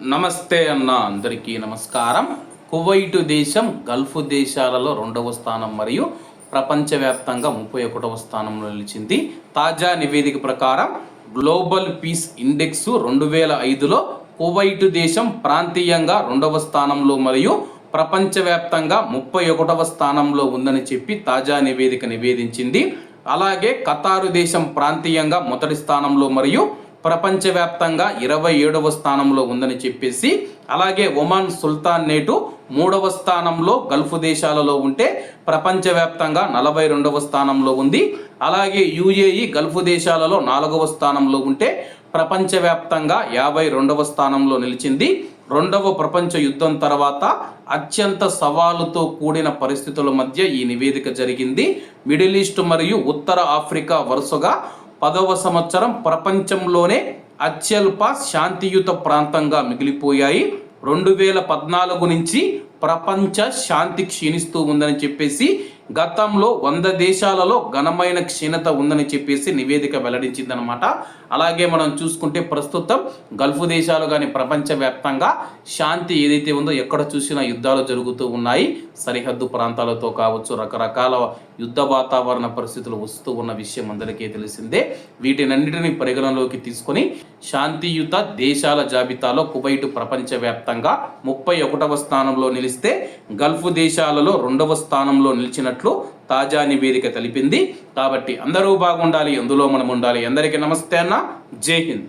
నమస్తే అన్న అందరికీ నమస్కారం. కువైటు దేశం గల్ఫ్ దేశాలలో రెండవ స్థానం మరియు ప్రపంచవ్యాప్తంగా ముప్పై ఒకటవ స్థానంలో నిలిచింది. తాజా నివేదిక ప్రకారం గ్లోబల్ పీస్ ఇండెక్స్ రెండు వేల ఐదులో కువైటు దేశం ప్రాంతీయంగా రెండవ స్థానంలో మరియు ప్రపంచవ్యాప్తంగా ముప్పై ఒకటవ స్థానంలో ఉందని చెప్పి తాజా నివేదిక నివేదించింది. అలాగే ఖతారు దేశం ప్రాంతీయంగా మొదటి స్థానంలో మరియు ప్రపంచవ్యాప్తంగా ఇరవై ఏడవ స్థానంలో ఉందని చెప్పేసి అలాగే ఒమాన్ సుల్తాన్ నేటు మూడవ స్థానంలో గల్ఫ్ దేశాలలో ఉంటే ప్రపంచవ్యాప్తంగా నలభై రెండవ స్థానంలో ఉంది. అలాగే యుఏఈ గల్ఫ్ దేశాలలో నాలుగవ స్థానంలో ఉంటే ప్రపంచవ్యాప్తంగా యాభై రెండవ స్థానంలో నిలిచింది. రెండవ ప్రపంచ యుద్ధం తర్వాత అత్యంత సవాలుతో కూడిన పరిస్థితుల మధ్య ఈ నివేదిక జరిగింది. మిడిల్ ఈస్ట్ మరియు ఉత్తర ఆఫ్రికా వరుసగా పదవ సంవత్సరం ప్రపంచంలోనే అత్యల్ప శాంతియుత ప్రాంతంగా మిగిలిపోయాయి. రెండు వేల పద్నాలుగు నుంచి ప్రపంచ శాంతి క్షీణిస్తూ ఉందని చెప్పేసి గతంలో వంద దేశాలలో ఘనమైన క్షీణత ఉందని చెప్పేసి నివేదిక వెల్లడించిందనమాట అలాగే మనం చూసుకుంటే ప్రస్తుతం గల్ఫ్ దేశాలు కానీ ప్రపంచవ్యాప్తంగా శాంతి ఏదైతే ఉందో ఎక్కడ చూసినా యుద్ధాలు జరుగుతూ ఉన్నాయి. సరిహద్దు ప్రాంతాలతో కావచ్చు రకరకాల యుద్ధ వాతావరణ పరిస్థితులు వస్తూ ఉన్న విషయం అందరికీ తెలిసిందే. వీటినన్నిటిని పరిగణలోకి తీసుకొని శాంతియుత దేశాల జాబితాలో కువైట్ ప్రపంచవ్యాప్తంగా ముప్పై ఒకటవ స్థానంలో నిలిస్తే గల్ఫ్ దేశాలలో రెండవ స్థానంలో నిలిచినట్లు తాజా నివేదిక తెలిపింది. కాబట్టి అందరూ బాగుండాలి అందులో మనం ఉండాలి. అందరికీ నమస్తే అన్న. జై హింద్.